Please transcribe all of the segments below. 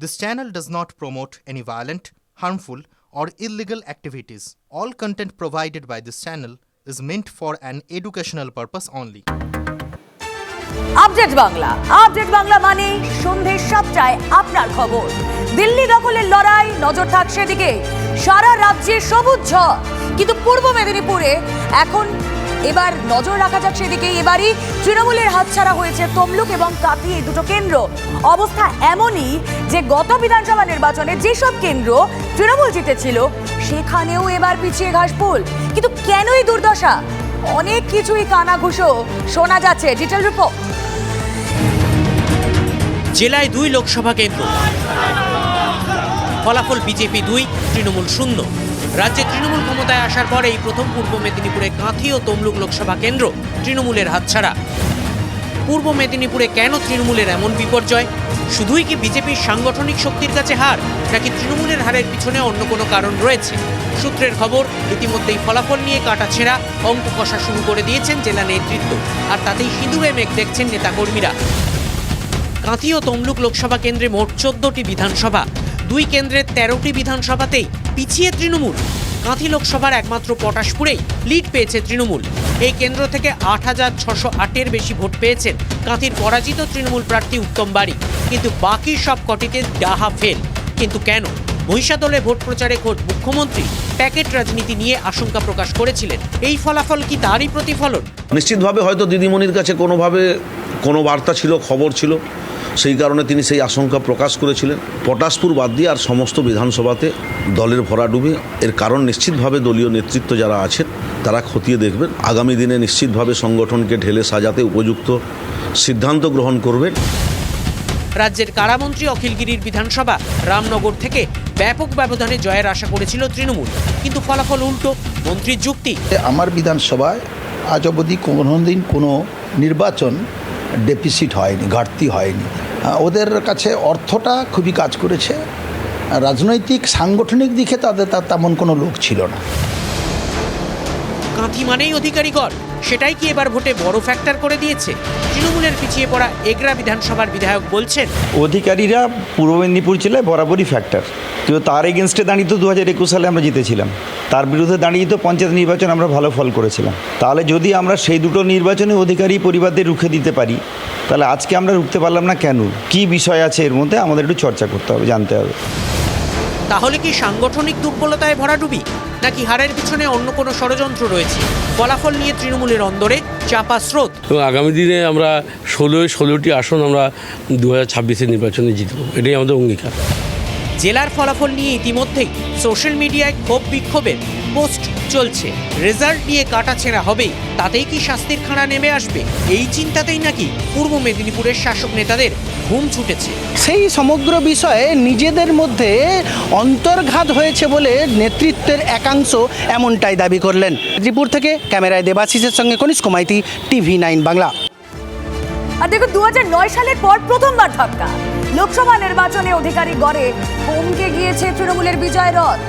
This channel does not promote any violent, harmful, or illegal activities. All content provided by this channel is meant for an educational purpose only. Update Bangla update Bangla মানে সন্ধে সাতটায় আপনার খবর দিল্লি দখলের লড়াই নজর থাক সেদিকে সারা রাজ্যে সবুজ ঝড় কিন্তু পূর্ব মেদিনীপুরে এখন এবার নজর রাখা যাক সেদিকে। এবারই তৃণমূলের হাতছাড়া হয়েছে তমলুক এবং কাতি এই দুটো কেন্দ্র। অবস্থা এমনই যে গত বিধানসভা নির্বাচনে যেসব কেন্দ্র তৃণমূল জিতেছিল, সেখানেও এবার পিছিয়ে ঘাসফুল। কিন্তু কেনই দুর্দশা? অনেক কিছুই কানাঘুষো। শোনা যাচ্ছে ডিটেল রিপোর্ট। জেলায় দুই লোকসভা কেন্দ্র। ফলাফল বিজেপি দুই, তৃণমূল শূন্য। রাজ্যে তৃণমূল ক্ষমতায় আসার পর এই প্রথম পূর্ব মেদিনীপুরে কাঁথি ও তমলুক লোকসভা কেন্দ্র তৃণমূলের হাতছাড়া। পূর্ব মেদিনীপুরে কেন তৃণমূলের এমন বিপর্যয়? শুধুই কি বিজেপির সাংগঠনিক শক্তির কাছে হার, নাকি তৃণমূলের হারের পিছনে অন্য কোনো কারণ রয়েছে? সূত্রের খবর, ইতিমধ্যেই ফলাফল নিয়ে কাটাছেঁড়া অঙ্ক কষা শুরু করে দিয়েছেন জেলা নেতৃত্ব, আর তাতেই সিঁদুরে মেঘ দেখছেন নেতাকর্মীরা। কাঁথি ও তমলুক লোকসভা কেন্দ্রে মোট চোদ্দটি বিধানসভা দুই কেন্দ্রের তেরোটি বিধানসভাতেই পিছিয়ে তৃণমূল। কাঁথি লোকসভার একমাত্র পটাশপুরেই লিড পেয়েছে তৃণমূল। এই কেন্দ্র থেকে আট হাজার ছশো আটের বেশি ভোট পেয়েছেন কাঁথির পরাজিত তৃণমূল প্রার্থী উত্তম বাড়ি কিন্তু বাকি সব কটিতে ডাহা ফেল। কিন্তু কেন? মহিষাদলে ভোট প্রচারে খোঁজ মুখ্যমন্ত্রী। প্যাকেট রাজনীতি নিয়ে আশঙ্কা প্রকাশ করেছিলেন। এই ফলাফল কি তারই প্রতিফলন? নিশ্চিতভাবে হয়তো দিদিমণির কাছে কোনোভাবে কোনো বার্তা ছিল, খবর ছিল। সেই কারণে তিনি সেই আশঙ্কা প্রকাশ করেছিলেন। পটাশপুর বাদ দিয়ে আর সমস্ত বিধানসভাতে দলের ভরাডুবি এর কারণ নিশ্চিতভাবে দলীয় নেতৃত্ব যারা আছেন তারা খতিয়ে দেখবেন। আগামী দিনে নিশ্চিতভাবে সংগঠনকে ঢেলে সাজাতে উপযুক্ত সিদ্ধান্ত গ্রহণ করবেন। রাজ্যের কারামন্ত্রী অখিলগিরির বিধানসভা রামনগর থেকে ব্যাপক ব্যবধানে জয়ের আশা করেছিল তৃণমূল। কিন্তু ফলাফল উল্টো মন্ত্রীর যুক্তি। আমার বিধানসভায় আজ অবধি কোনো দিন কোনো নির্বাচন ডেপিসিট হয়নি ঘাটতি হয়নি। ওদের কাছে অর্থটা খুবই কাজ করেছে। রাজনৈতিক সাংগঠনিক দিকে তাদের তার তেমন কোনো লোক ছিল না। কাঁথি মানেই অধিকারীগণ সেটাই কি এবার ভোটে বড় ফ্যাক্টর করে দিয়েছে? তৃণমূলের পিছিয়ে পড়া এগরা বিধানসভার বিধায়ক বলছেন অধিকারীরা পূর্ব মেদিনীপুর জেলায় বরাবরই ফ্যাক্টর কিন্তু তার এগেনস্টে দাঁড়িয়ে তো দু হাজার একুশ সালে আমরা জিতেছিলাম। তার বিরুদ্ধে দাঁড়িয়ে তো পঞ্চায়েত নির্বাচন আমরা ভালো ফল করেছিলাম। তাহলে যদি আমরা সেই দুটো নির্বাচনে অধিকারী পরিবারদের রুখে দিতে পারি তাহলে আজকে আমরা রুখতে পারলাম না কেন? কি বিষয় আছে এর মধ্যে? আমাদের একটু চর্চা করতে হবে জানতে হবে। তাহলে কি সাংগঠনিক দুর্বলতায় ভরাডুবি নাকি হারের পিছনে অন্য কোনো ষড়যন্ত্র রয়েছে? ফলাফল নিয়ে তৃণমূলের অন্দরে চাপা স্রোত। এবং আগামী দিনে আমরা ষোলোয় ষোলোটি আসন আমরা দু হাজার ছাব্বিশের নির্বাচনে জিতব। এটাই আমাদের অঙ্গীকার। জেলার ফলাফল নিয়ে ইতিমধ্যেই সোশ্যাল মিডিয়ায় ক্ষোভ বিক্ষোভের পোস্ট চলছে। রেজাল্ট নিয়ে কাটাছেঁড়া হবেই তাতেই কি শাস্তির খাড়া নেমে আসবে? এই চিন্তাতেই নাকি পূর্ব মেদিনীপুরের শাসক নেতাদের ঘুম ছুটেছে। সেই সমগ্র বিষয়ে নিজেদের মধ্যে অন্তর্ঘাত হয়েছে বলে নেতৃত্বের একাংশ এমনটাই দাবি করলেন। ত্রিপুর থেকে ক্যামেরায় দেবাশিসের সঙ্গে কনিষ্ক মাইতি টিভি নাইন বাংলা। আর দেখুন দু হাজার নয় সালের পর প্রথমবার ধাক্কা। লোকসভা নির্বাচনে অধিকারী গড়ে কমকে গিয়েছে তৃণমূলের বিজয় রথ।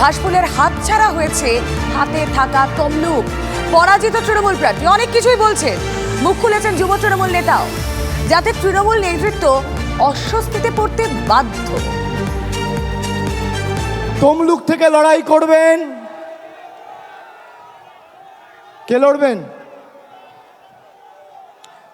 ঘাসফুলের হাতছাড়া হয়েছে হাতে থাকা তমলুক। পরাজিত তৃণমূল প্রার্থী, অনেক কিছুই বলছে। মুখ খুলেছেন যুব তৃণমূল নেতাও। যাতে তৃণমূল নেতৃত্ব অস্বস্তিতে পড়তে বাধ্য। তমলুক থেকে লড়াই করবেন। কে লড়বেন?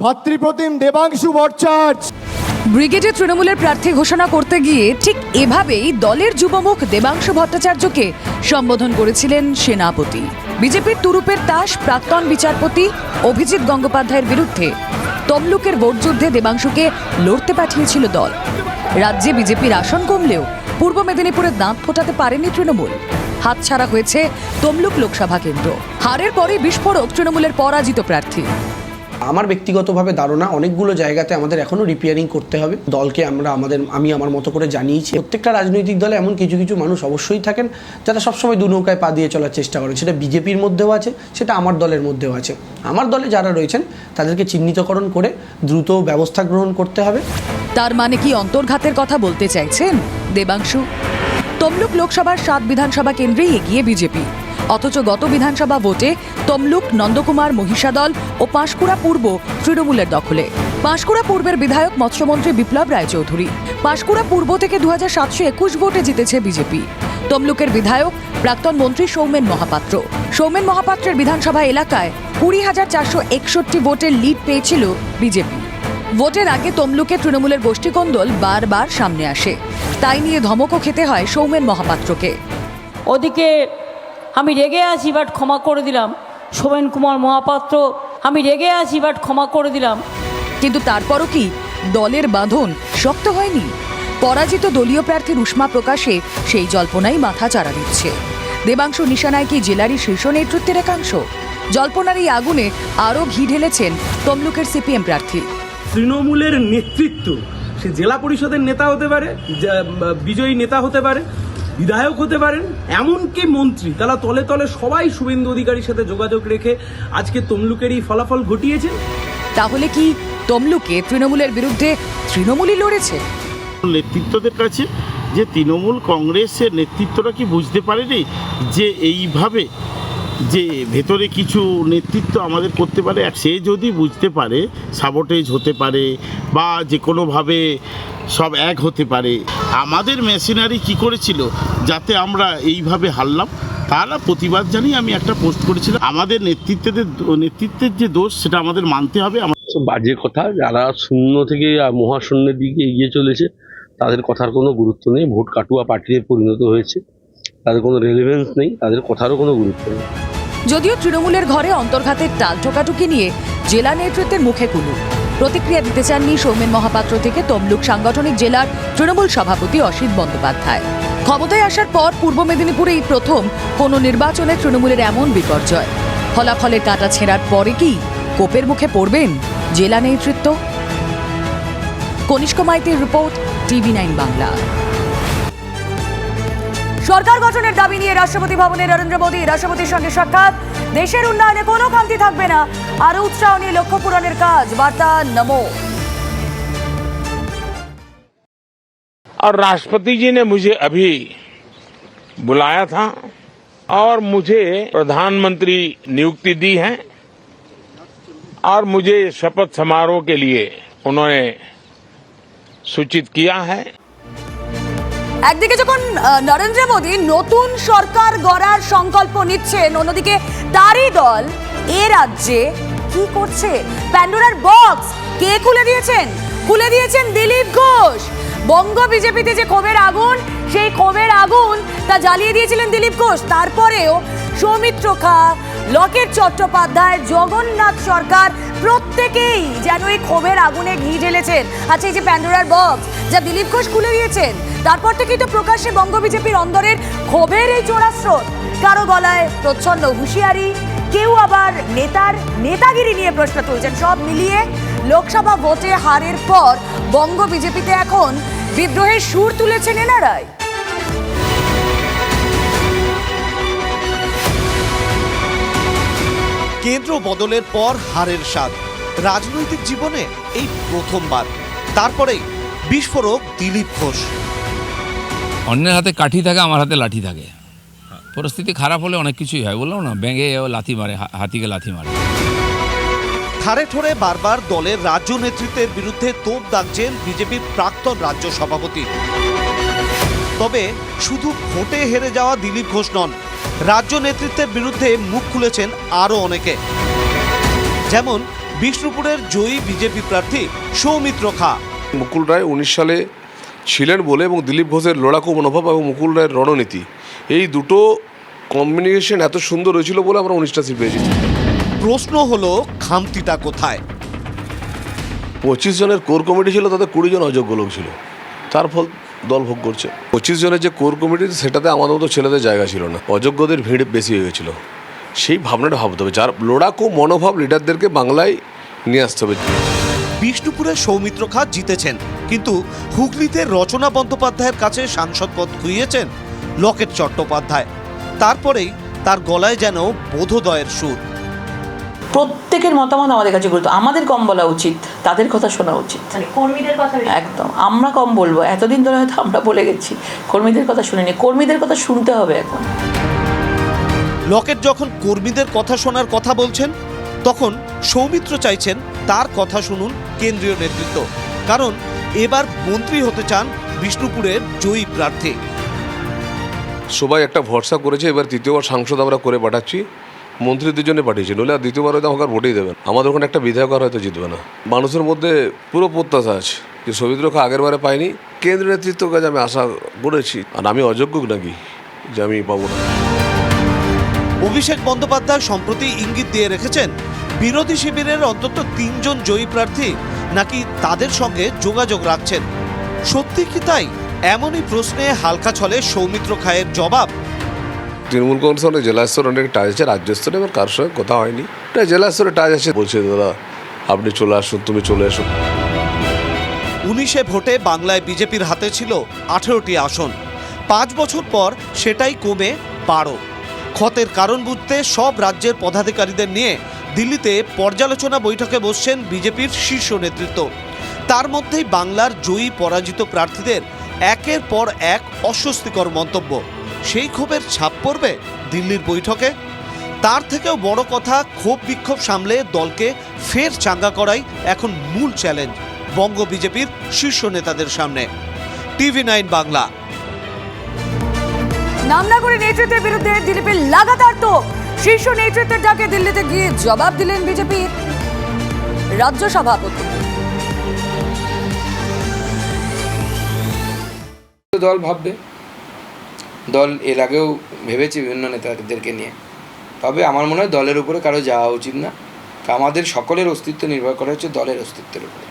ভাতৃপ্রতিম দেবাংশু ভট্টাচার্য। ব্রিগেডে তৃণমূলের প্রার্থী ঘোষণা করতে গিয়ে ঠিক এভাবেই দলের যুবমুখ দেবাংশু ভট্টাচার্যকে সম্বোধন করেছিলেন সেনাপতি। বিজেপির তুরুপের তাস প্রাক্তন বিচারপতি অভিজিৎ গঙ্গোপাধ্যায়ের বিরুদ্ধে তমলুকের ভোটযুদ্ধে দেবাংশুকে লড়তে পাঠিয়েছিল দল। রাজ্যে বিজেপির আসন কমলেও পূর্ব মেদিনীপুরে দাঁত ফোটাতে পারেনি তৃণমূল। হাতছাড়া হয়েছে তমলুক লোকসভা কেন্দ্র। হারের পরে বিস্ফোরক তৃণমূলের পরাজিত প্রার্থী। আমার ব্যক্তিগতভাবে ধারণা অনেকগুলো জায়গাতে আমাদের এখনও রিপেয়ারিং করতে হবে। দলকে আমরা আমাদের, আমি আমার মতো করে জানিয়েছি। প্রত্যেকটা রাজনৈতিক দলে এমন কিছু কিছু মানুষ অবশ্যই থাকেন যারা সবসময় দু নৌকায় পা দিয়ে চলার চেষ্টা করেন। সেটা বিজেপির মধ্যেও আছে, সেটা আমার দলের মধ্যেও আছে। আমার দলে যারা রয়েছেন, তাদেরকে চিহ্নিতকরণ করে দ্রুত ব্যবস্থা গ্রহণ করতে হবে। তার মানে কি অন্তর্ঘাতের কথা বলতে চাইছেন? দেবাংশু, তমলুক লোকসভার সাত বিধানসভা কেন্দ্রেই এগিয়ে বিজেপি। অথচ গত বিধানসভা ভোটে তমলুক, নন্দকুমার, মহিষাদল ও পাঁশকুড়া পূর্ব তৃণমূলের দখলে। পাঁশকুড়া পূর্বের বিধায়ক, মৎস্যমন্ত্রী বিপ্লব রায়চৌধুরী। পাঁশকুড়া পূর্ব থেকে দু হাজার সাতশো একুশ ভোটে জিতেছে বিজেপি। তমলুকের বিধায়ক, প্রাক্তন মন্ত্রী সৌমেন মহাপাত্র। সৌমেন মহাপাত্রের বিধানসভা এলাকায় কুড়ি হাজার চারশো একষট্টি ভোটের লিড পেয়েছিল বিজেপি। ভোটের আগে তমলুকে তৃণমূলের গোষ্ঠীকন্দল বারবার সামনে আসে। তাই নিয়ে ধমকও খেতে হয় সৌমেন মহাপাত্রকে। ওদিকে আমি রেগে আছি বাট ক্ষমা করে দিলাম। সোমেন কুমার মহাপাত্র আমি রেগে আছি বাট ক্ষমা করে দিলাম। কিন্তু তারপরও কি দলের বাঁধন শক্ত হয়নি? পরাজিত দলীয় প্রার্থীর উষ্মা প্রকাশে সেই জল্পনাই মাথা চাড়া দিচ্ছে। দেবাংশু নিশানায় কি জেলারই শীর্ষ নেতৃত্বের একাংশ। জল্পনার এই আগুনে আরও ঘি ঢেলেছেন তমলুকের সিপিএম প্রার্থী। তৃণমূলের নেতৃত্ব সে জেলা পরিষদের নেতা হতে পারে বিজয়ী নেতা হতে পারে বিধায়ক হতে পারেন এমনকি মন্ত্রী। তারা তলে তলে সবাই শুভেন্দু অধিকারীর সাথে যোগাযোগ রেখে আজকে তমলুকের এই ফলাফল ঘটিয়েছেন। তাহলে কি তমলুকে তৃণমূলের বিরুদ্ধে তৃণমূলই লড়েছে? নেতৃত্বদের কাছে যে তৃণমূল কংগ্রেসের নেতৃত্বরা কি বুঝতে পারেনি যে এইভাবে যে ভেতরে কিছু নেতৃত্ব আমাদের করতে পারে আর সে যদি বুঝতে পারে সাবোটেজ হতে পারে বা যে কোনোভাবে সব এক হতে পারে। আমাদের মেশিনারি কি করেছিল? যাতে আমরা এইভাবে হারলাম তারা প্রতিবাদ জানিয়ে আমি একটা পোস্ট করেছিলাম। আমাদের নেতৃত্বের নেতৃত্বের যে দোষ সেটা আমাদের মানতে হবে। বাজে কথা যারা শূন্য থেকে মহাশূন্যের দিকে এগিয়ে চলেছে তাদের কথার কোনো গুরুত্ব নেই। ভোট কাটুয়া পার্টিতে পরিণত হয়েছে তাদের কোনো রেলিভেন্স নেই তাদের কথারও কোনো গুরুত্ব নেই। যদিও তৃণমূলের ঘরে অন্তর্ঘাতের টাল ঠোকাটুকি নিয়ে জেলা নেতৃত্বের মুখে কুলু। প্রতিক্রিয়া দিতে চাননি সৌমেন মহাপাত্র থেকে তমলুক সাংগঠনিক জেলার তৃণমূল সভাপতি অসিত বন্দ্যোপাধ্যায়। ক্ষমতায় আসার পর পূর্ব মেদিনীপুরে এই প্রথম কোনো নির্বাচনে তৃণমূলের এমন বিপর্যয়। ফলাফলের কাটা ছেঁড়ার পরে কি কোপের মুখে পড়বেন জেলা নেতৃত্ব? কনিষ্ক মাইতির রিপোর্ট, টিভি নাইন বাংলা। সরকার গঠনের দাবি নিয়ে রাষ্ট্রপতি ভবনে নরেন্দ্র মোদী, রাষ্ট্রপতির সঙ্গে সাক্ষাৎ। দেশের উন্নয়নে কোনো খামতি থাকবে না আরও উৎসাহ নিয়ে লক্ষ্য পূরণের কাজ বার্তা নমো और राष्ट्रपति जी ने मुझे अभी बुलाया था और मुझे प्रधानमंत्री नियुक्ति दी है और मुझे शपथ समारोह के लिए उन्होंने सूचित किया है একদিকে যখন নরেন্দ্র মোদী নতুন সরকার গড়ার সংকল্প নিচ্ছেন, অন্যদিকে তারই দল এ রাজ্যে কি করছে? প্যান্ডোরার বক্স কে খুলে দিয়েছেন? খুলে দিয়েছেন দিলীপ ঘোষ। বঙ্গ বিজেপিতে যে ক্ষোভের আগুন, সেই ক্ষোভের আগুন তা জ্বালিয়ে দিয়েছিলেন দিলীপ ঘোষ। তারপরেও সৌমিত্র খা, লকেট চট্টোপাধ্যায়, জগন্নাথ সরকার প্রত্যেকেই যেন এই ক্ষোভের আগুনে ঘি ঢেলেছেন। আচ্ছা এই যে প্যান্ডোরার বক্স, যা দিলীপ ঘোষ খুলে দিয়েছেন, তারপর থেকেই তো প্রকাশ্যে বঙ্গ বিজেপির অন্দরের ক্ষোভের এই জোড়া স্রোত। কারও গলায় প্রচ্ছন্ন হুঁশিয়ারি, কেউ আবার নেতার নেতাগিরি নিয়ে প্রশ্ন তুলছেন। সব মিলিয়ে লোকসভা ভোটে হারের পর বঙ্গ বিজেপিতে এখন বিদ্রোহের সুর তুলেছেন এনারাই। কেন্দ্র বদলের পর হারের স্বাদ। রাজনৈতিক জীবনে এই প্রথমবার। তারপরেই বিস্ফোরক দিলীপ ঘোষ। অন্যের হাতে কাঠি থাকে আমার হাতে লাঠি থাকে। পরিস্থিতি খারাপ হলে অনেক কিছুই হয়। বললাম না ব্যাঙে ও লাথি মারে হাতিকে লাথি মারে। ঠারে ঠোরে বারবার দলের রাজ্য নেতৃত্বের বিরুদ্ধে তোপ দাগছেন বিজেপির প্রাক্তন রাজ্য সভাপতি। তবে শুধু ভোটে হেরে যাওয়া দিলীপ ঘোষ নন, রাজ্য নেতৃত্বের বিরুদ্ধে মুখ খুলেছেন আরও অনেকে। যেমন বিষ্ণুপুরের জয়ী বিজেপি প্রার্থী সৌমিত্র খা। মুকুল রায় উনিশ সালে ছিলেন বলে এবং দিলীপ ঘোষের লড়াকু মনোভাব এবং মুকুল রায়ের রণনীতি। এই দুটো কম্বিনেশন এত সুন্দর হয়েছিল বলে আমরা উনিশটা সিট পেয়েছি। প্রশ্ন হলো খামতিটা কোথায়? পঁচিশ জনের কোর কমিটি ছিল তাতে কুড়ি জন অযোগ্য লোক ছিল। তার ফল দল ভোগ করছে। পঁচিশ জনের যে কোর কমিটি সেটাতে আমাদের মতো ছেলেদের জায়গা ছিল না। অযোগ্যদের ভিড় বেশি হয়ে গেছিল। সেই ভাবনাটা ভাবতে হবে। যার লড়াকু মনোভাব লিডারদেরকে বাংলায় নিয়ে আসতে হবে। বিষ্ণুপুরে সৌমিত্র খা জিতেছেন কিন্তু হুগলিতে রচনা বন্দ্যোপাধ্যায়ের কাছে সাংসদ পদ খুইয়েছেন লকেট চট্টোপাধ্যায়। তারপরেই তার গলায় যেন বোধোদয়ের সুর। প্রত্যেকের মতামত আমাদের কাছে গুরুত্ব। আমাদের কম বলা উচিত তাদের কথা শোনা উচিত। কর্মীদের কথা একদম। আমরা কম বলব। এতদিন ধরে হয়তো আমরা বলে গেছি। কর্মীদের কথা শুনিনি। কর্মীদের কথা শুনতে হবে এখন। লকেট যখন কর্মীদের কথা শোনার কথা বলছেন তখন সৌমিত্র চাইছেন তার কথা শুনুন কেন্দ্রীয় নেতৃত্ব। কারণ এবার মন্ত্রী হতে চান বিষ্ণুপুরের জয়ী প্রার্থী। সবাই একটা ভরসা করেছে এবার তৃতীয়বার সাংসদ আমরা করে পাঠাচ্ছি। মন্ত্রীদের জন্য পাঠিয়েছি, নইলে আর দ্বিতীয়বার হয়তো আমাকে ভোটেই দেবেন আমাদের ওখানে একটা বিধায়ক আর হয়তো জিতবে না। মানুষের মধ্যে পুরো প্রত্যাশা আছে যে সৌমিত্রকে আগের বারে পাইনি কেন্দ্র নেতৃত্ব কাছে আমি আশা করেছি। আর আমি অযোগ্য নাকি যে আমি পাবো না? অভিষেক বন্দ্যোপাধ্যায় সম্প্রতি ইঙ্গিত দিয়ে রেখেছেন, বিরোধী শিবিরের অন্তত তিনজন জয়ী প্রার্থী নাকি তাদের সঙ্গে যোগাযোগ রাখছেন। সত্যি কি তাই? এমনই প্রশ্নে হালকা ছলে সৌমিত্র খায়ের জবাব তৃণমূল কংগ্রেস অনেক জেলা স্তরে অনেক টাচ আছে, রাজ্য স্তরে এবার কার সঙ্গে কথা হয়নি। এটা জেলা স্তরে টাচ আছে। বলছে, দাদা, আপনি চলে আসুন, তুমি চলে আসুন। উনিশে ভোটে বাংলায় বিজেপির হাতে ছিল আঠেরোটি আসন। পাঁচ বছর পর সেটাই কমে বারো। ক্ষতের কারণ বুঝতে সব রাজ্যের পদাধিকারীদের নিয়ে দিল্লিতে পর্যালোচনা বৈঠকে বসছেন বিজেপির শীর্ষ নেতৃত্ব। তার মধ্যেই বাংলার জয়ী পরাজিত প্রার্থীদের একের পর এক অস্বস্তিকর মন্তব্য। সেই ক্ষোভের ছাপ পড়বে দিল্লির বৈঠকে? তার থেকেও বড় কথা ক্ষোভ বিক্ষোভ সামলে দলকে ফের চাঙ্গা করাই এখন মূল চ্যালেঞ্জ বঙ্গ বিজেপির শীর্ষ নেতাদের সামনে। TV nine Bangla. নামনাগরী নেতৃত্বের বিরুদ্ধে দিলীপের লাগাতার তো শীর্ষ নেতৃত্বের ডাকে দিল্লিতে গিয়ে জবাব দিলেন বিজেপির রাজ্য সভাপতি। দল ভাববে। দল এর আগেও ভেবেছে বিভিন্ন নেতাদেরকে নিয়ে। তবে আমার মনে হয় দলের উপরে কারও যাওয়া উচিত না। আমাদের সকলের অস্তিত্ব নির্ভর করা হচ্ছে দলের অস্তিত্বের উপরে।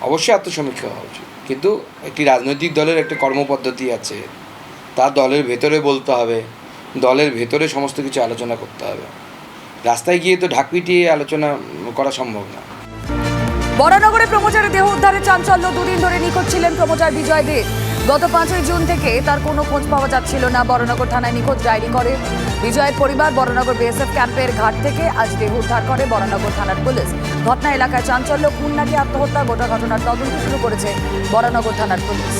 অবশ্যই আত্মসমীক্ষা হওয়া উচিত। কিন্তু একটি রাজনৈতিক দলের একটা কর্মপদ্ধতি আছে। তা দলের ভেতরে বলতে হবে, দলের ভেতরে সমস্ত কিছু আলোচনা করতে হবে। রাস্তায় গিয়ে তো ঢাক পিটিয়ে আলোচনা করা সম্ভব না। বরানগরে প্রমোচারের দেহ উদ্ধারে চাঞ্চল্য। দুদিন ধরে নিখোঁজ ছিলেন প্রমোচার বিজয় দেব গত পাঁচই জুন থেকে তার কোনো খোঁজ পাওয়া যাচ্ছিল না। বরনগর থানায় নিখোঁজ ডায়েরি করে বিজয়ের পরিবার। বরনগর বিএসএফ ক্যাম্পের ঘাট থেকে আজ দেহ উদ্ধার করে বরনগর থানার পুলিশ। ঘটনা এলাকায় চাঞ্চল্য খুন নাকি আত্মহত্যা, গোটা ঘটনার তদন্ত শুরু করেছে বরানগর থানার পুলিশ।